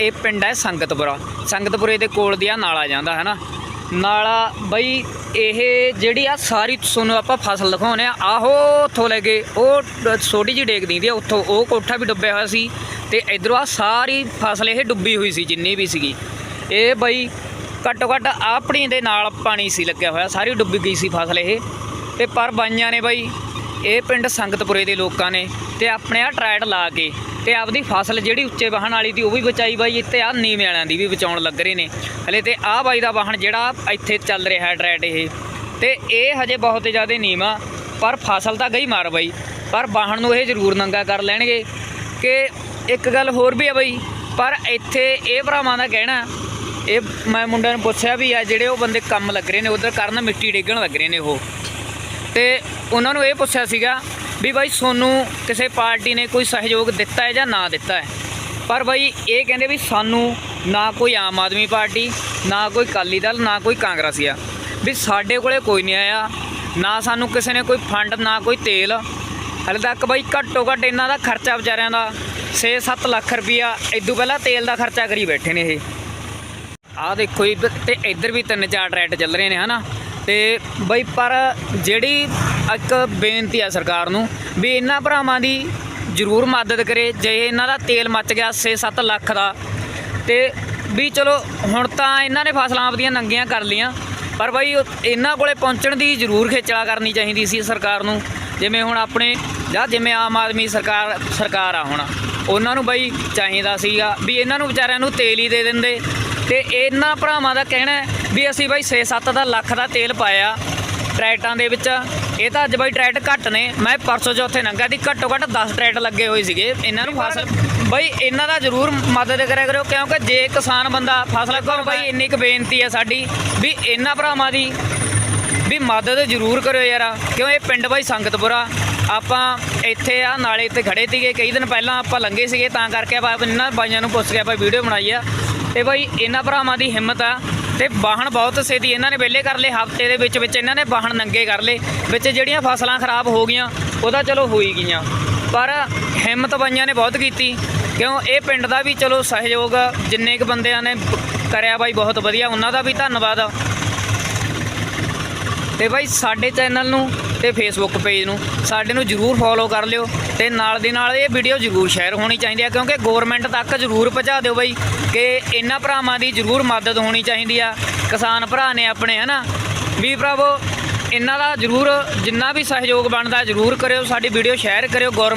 ਇਹ ਪਿੰਡ ਹੈ ਸੰਗਤਪੁਰਾ। ਸੰਗਤਪੁਰੇ ਦੇ ਕੋਲ ਦੀ ਆ ਨਾਲਾ ਜਾਂਦਾ ਹੈ ਨਾ ਨਾਲਾ ਬਈ, ਇਹ ਜਿਹੜੀ ਆ ਸਾਰੀ ਤੁਹਾਨੂੰ ਆਪਾਂ ਫਸਲ ਦਿਖਾਉਂਦੇ ਆ, ਆਹੋ ਉੱਥੋਂ ਲੈ ਕੇ, ਉਹ ਡ- ਛੋਟੀ ਜਿਹੀ ਡੇਕ ਦਿੰਦੀ ਆ, ਉੱਥੋਂ ਉਹ ਕੋਠਾ ਵੀ ਡੁੱਬਿਆ ਹੋਇਆ ਸੀ ਤੇ ਇਧਰੋਂ ਆ ਸਾਰੀ ਫਸਲ ਇਹ ਡੁੱਬੀ ਹੋਈ ਸੀ, ਜਿੰਨੀ ਵੀ ਸੀਗੀ। ਇਹ ਬਈ, ਘੱਟੋ ਘੱਟ ਆਪਣੀ ਦੇ ਨਾਲ ਪਾਣੀ ਸੀ ਲੱਗਿਆ ਹੋਇਆ, ਸਾਰੀ ਡੁੱਬੀ ਗਈ ਸੀ ਫਸਲ ਇਹ। ਤੇ ਪਰ ਬਾਈਆਂ ਨੇ ਬਈ, ਇਹ ਪਿੰਡ ਸੰਗਤਪੁਰੇ ਦੇ ਲੋਕਾਂ ਨੇ ਤੇ ਆਪਣੇ ਆ ਟਰੈਟ ਲਾ ਕੇ ਤੇ ਆਪਦੀ ਫਸਲ ਜਿਹੜੀ ਉੱਚੇ ਵਾਹਣ ਵਾਲੀ ਦੀ ਉਹ ਵੀ ਬਚਾਈ ਬਾਈ ਤੇ ਆ ਨੀਵੇਂ ਵਾਲਿਆਂ ਦੀ ਵੀ ਬਚਾਉਣ ਲੱਗ ਰਹੇ ਨੇ। ਹਲੇ ਤੇ ਆ ਬਾਈ ਦਾ ਵਾਹਣ ਜਿਹੜਾ ਇੱਥੇ ਚੱਲ ਰਿਹਾ ਹੈ ਟਰੈਟ ਇਹ। ਤੇ ਇਹ ਹਜੇ ਬਹੁਤ ਜ਼ਿਆਦਾ ਨੀਵਾਂ, ਪਰ ਫਸਲ ਤਾਂ ਗਈ ਮਾਰ ਬਾਈ। ਪਰ ਵਾਹਣ ਨੂੰ ਇਹ ਜ਼ਰੂਰ ਨੰਗਾ ਕਰ ਲੈਣਗੇ ਕਿ ਇੱਕ ਗੱਲ ਹੋਰ ਵੀ ਆ ਬਾਈ, ਪਰ ਇੱਥੇ ਇਹ ਭਰਾਵਾਂ ਦਾ ਕਹਿਣਾ, ਇਹ ਮੈਂ ਮੁੰਡਿਆਂ ਨੂੰ ਪੁੱਛਿਆ ਵੀ ਆ ਜਿਹੜੇ ਉਹ ਬੰਦੇ ਕੰਮ ਲੱਗ ਰਹੇ ਨੇ, ਉਧਰ ਕਰਨ ਮਿੱਟੀ ਡੇਗਣ ਲੱਗ ਰਹੇ ਨੇ ਉਹ। ਤੇ ਉਹਨਾਂ ਨੂੰ ਇਹ ਪੁੱਛਿਆ ਸੀਗਾ ਵੀ ਬਾਈ ਸੋਨੂੰ ਕਿਸੇ ਪਾਰਟੀ ਨੇ ਕੋਈ ਸਹਿਯੋਗ ਦਿੱਤਾ ਹੈ ਜਾਂ ਨਾ ਦਿੱਤਾ ਹੈ। ਪਰ ਬਾਈ ਇਹ ਕਹਿੰਦੇ ਵੀ ਸਾਨੂੰ ਨਾ ਕੋਈ ਆਮ ਆਦਮੀ ਪਾਰਟੀ, ਨਾ ਕੋਈ ਕਾਲੀ ਦਲ, ਨਾ ਕੋਈ ਕਾਂਗਰਸੀ ਆ। ਵੀ ਸਾਡੇ ਕੋਲੇ ਕੋਈ ਨਹੀਂ ਆਇਆ, ਨਾ ਸਾਨੂੰ ਕਿਸੇ ਨੇ ਕੋਈ ਫੰਡ, ਨਾ ਕੋਈ ਤੇਲ। ਹਲੇ ਤੱਕ ਬਾਈ ਘੱਟੋ ਘੱਟ ਇਹਨਾਂ ਦਾ ਖਰਚਾ ਵਿਚਾਰਿਆਂ ਦਾ 6-7 ਲੱਖ ਰੁਪਈਆ ਇਦੋਂ ਪਹਿਲਾਂ ਤੇਲ ਦਾ ਖਰਚਾ ਕਰੀ ਬੈਠੇ ਨੇ ਇਹ। ਆਹ ਦੇਖੋ ਜੀ ਬ- ਤੇ ਇੱਧਰ ਵੀ ਤਿੰਨ ਚਾਰ ਟਰੈਟ ਚੱਲ ਰਹੇ ਨੇ, ਹਨਾ? ਤੇ ਬਈ ਪਰ ਜਿਹੜੀ ਇੱਕ ਬੇਨਤੀ ਆ ਸਰਕਾਰ ਨੂੰ ਵੀ ਇਹਨਾਂ ਭਰਾਵਾਂ ਦੀ ਜ਼ਰੂਰ ਮਦਦ ਕਰੇ, ਜੇ ਇਹਨਾਂ ਦਾ ਤੇਲ ਮੱਚ ਗਿਆ 6-7 ਲੱਖ ਦਾ। ਤੇ ਵੀ ਚਲੋ, ਹੁਣ ਤਾਂ ਇਹਨਾਂ ਨੇ ਫਸਲਾਂ ਆਪਦੀਆਂ ਨੰਗੀਆਂ ਕਰ ਲੀਆਂ ਪਰ ਬਈ ਇਹਨਾਂ ਕੋਲੇ ਪਹੁੰਚਣ ਦੀ ਜ਼ਰੂਰ ਖੇਚਲਾ ਕਰਨੀ ਚਾਹੀਦੀ ਸੀ ਸਰਕਾਰ ਨੂੰ। ਜਿਵੇਂ ਹੁਣ ਆਪਣੇ, ਜਾਂ ਜਿਵੇਂ ਆਮ ਆਦਮੀ ਸਰਕਾਰ ਸਰਕਾਰ ਆ ਹੁਣ, ਉਹਨਾਂ ਨੂੰ ਬਈ ਚਾਹੀਦਾ ਸੀਗਾ ਵੀ ਇਹਨਾਂ ਨੂੰ ਵਿਚਾਰਿਆਂ ਨੂੰ ਤੇਲ ਹੀ ਦੇ ਦਿੰਦੇ। ਤੇ ਇਹਨਾਂ ਭਰਾਵਾਂ ਦਾ ਕਹਿਣਾ ਵੀ ਅਸੀਂ ਬਾਈ 6-7 ਦਾ ਲੱਖ ਦਾ ਤੇਲ ਪਾਇਆ ਟਰੈਕਟਾਂ ਦੇ ਵਿੱਚ। ਇਹ ਤਾਂ ਅੱਜ ਬਾਈ ਟਰੈਕਟ ਘੱਟ ਨੇ। ਮੈਂ ਪਰਸੋਂ ਚੌਥੇ ਨੰਗਾ ਦੀ ਘੱਟੋ ਘੱਟ 10 ਟਰੈਕਟ ਲੱਗੇ ਹੋਏ ਸੀਗੇ। ਇਹਨਾਂ ਨੂੰ ਫਸਲ ਬਾਈ, ਇਹਨਾਂ ਦਾ ਜ਼ਰੂਰ ਮਦਦ ਕਰਿਆ ਕਰੋ ਕਿਉਂਕਿ ਜੇ ਕਿਸਾਨ ਬੰਦਾ ਫਸਲ ਕੋਲ ਬਾਈ ਇੰਨੀ ਕੁ ਬੇਨਤੀ ਹੈ ਸਾਡੀ ਵੀ ਇਹਨਾਂ ਭਰਾਵਾਂ ਦੀ ਵੀ ਮਦਦ ਜ਼ਰੂਰ ਕਰਿਓ ਯਾਰ। ਕਿਉਂ ਇਹ ਪਿੰਡ ਬਾਈ ਸੰਗਤਪੁਰਾ ਆਪਾਂ ਇੱਥੇ ਆ, ਨਾਲੇ ਤੇ ਖੜੇ ਸੀਗੇ। ਕਈ ਦਿਨ ਪਹਿਲਾਂ ਆਪਾਂ ਲੰਘੇ ਸੀਗੇ, ਤਾਂ ਕਰਕੇ ਆਪਾਂ ਇਹਨਾਂ ਬਾਈਆਂ ਨੂੰ ਪੁੱਛ ਕੇ ਆਪਾਂ ਵੀਡੀਓ ਬਣਾਈ ਆ। ਤੇ ਬਾਈ, ਇਹਨਾਂ ਭਰਾਵਾਂ ਦੀ ਹਿੰਮਤ ਆ ਤੇ ਵਾਹਣ ਬਹੁਤ ਸੇਦੀ ਇਹਨਾਂ ਨੇ ਵਿਹਲੇ ਕਰ ਲਏ, ਹਫ਼ਤੇ ਦੇ ਵਿੱਚ ਵਿੱਚ ਇਹਨਾਂ ਨੇ ਵਾਹਣ ਨੰਗੇ ਕਰ ਲਏ, ਵਿੱਚ ਜਿਹੜੀਆਂ ਫਸਲਾਂ ਖਰਾਬ ਹੋ ਗਈਆਂ, ਉਹਦਾ ਚਲੋ ਹੋਈ ਗਈਆਂ। ਪਰ ਹਿੰਮਤ ਬਾਈਆਂ ਨੇ ਬਹੁਤ ਕੀਤੀ, ਕਿਉਂ ਇਹ ਪਿੰਡ ਦਾ ਵੀ ਚਲੋ ਸਹਿਯੋਗ ਜਿੰਨੇ ਕੁ ਬੰਦਿਆਂ ਨੇ ਕਰਿਆ ਬਾਈ ਬਹੁਤ ਵਧੀਆ, ਉਹਨਾਂ ਦਾ ਵੀ ਧੰਨਵਾਦ ਤੇ ਬਾਈ ਸਾਡੇ ਚੈਨਲ ਨੂੰ ਤੇ ਫੇਸਬੁੱਕ ਪੇਜ ਨੂੰ ਸਾਡੇ ਨੂੰ ਜਰੂਰ ਫੋਲੋ ਕਰ ਲਿਓ ਤੇ ਨਾਲ ਦੀ ਨਾਲ ਇਹ ਵੀਡੀਓ ਜਰੂਰ ਸ਼ੇਅਰ ਹੋਣੀ ਚਾਹੀਦੀ ਹੈ ਕਿਉਂਕਿ ਗਵਰਨਮੈਂਟ ਤੱਕ ਜਰੂਰ ਪਹੁੰਚਾ ਦਿਓ ਬਾਈ ਕਿ ਇਹਨਾਂ ਭਰਾਵਾਂ ਦੀ ਜਰੂਰ ਮਦਦ ਹੋਣੀ ਚਾਹੀਦੀ ਆ, ਕਿਸਾਨ ਭਰਾ ਨੇ ਆਪਣੇ, ਹਨਾ? ਵੀ ਭਰਾਵੋ, ਇਹਨਾਂ ਦਾ ਜਰੂਰ ਜਿੰਨਾ ਵੀ ਸਹਿਯੋਗ ਬਣਦਾ ਜਰੂਰ ਕਰਿਓ, ਸਾਡੀ ਵੀਡੀਓ ਸ਼ੇਅਰ ਕਰਿਓ ਗਵਰਨਮੈਂਟ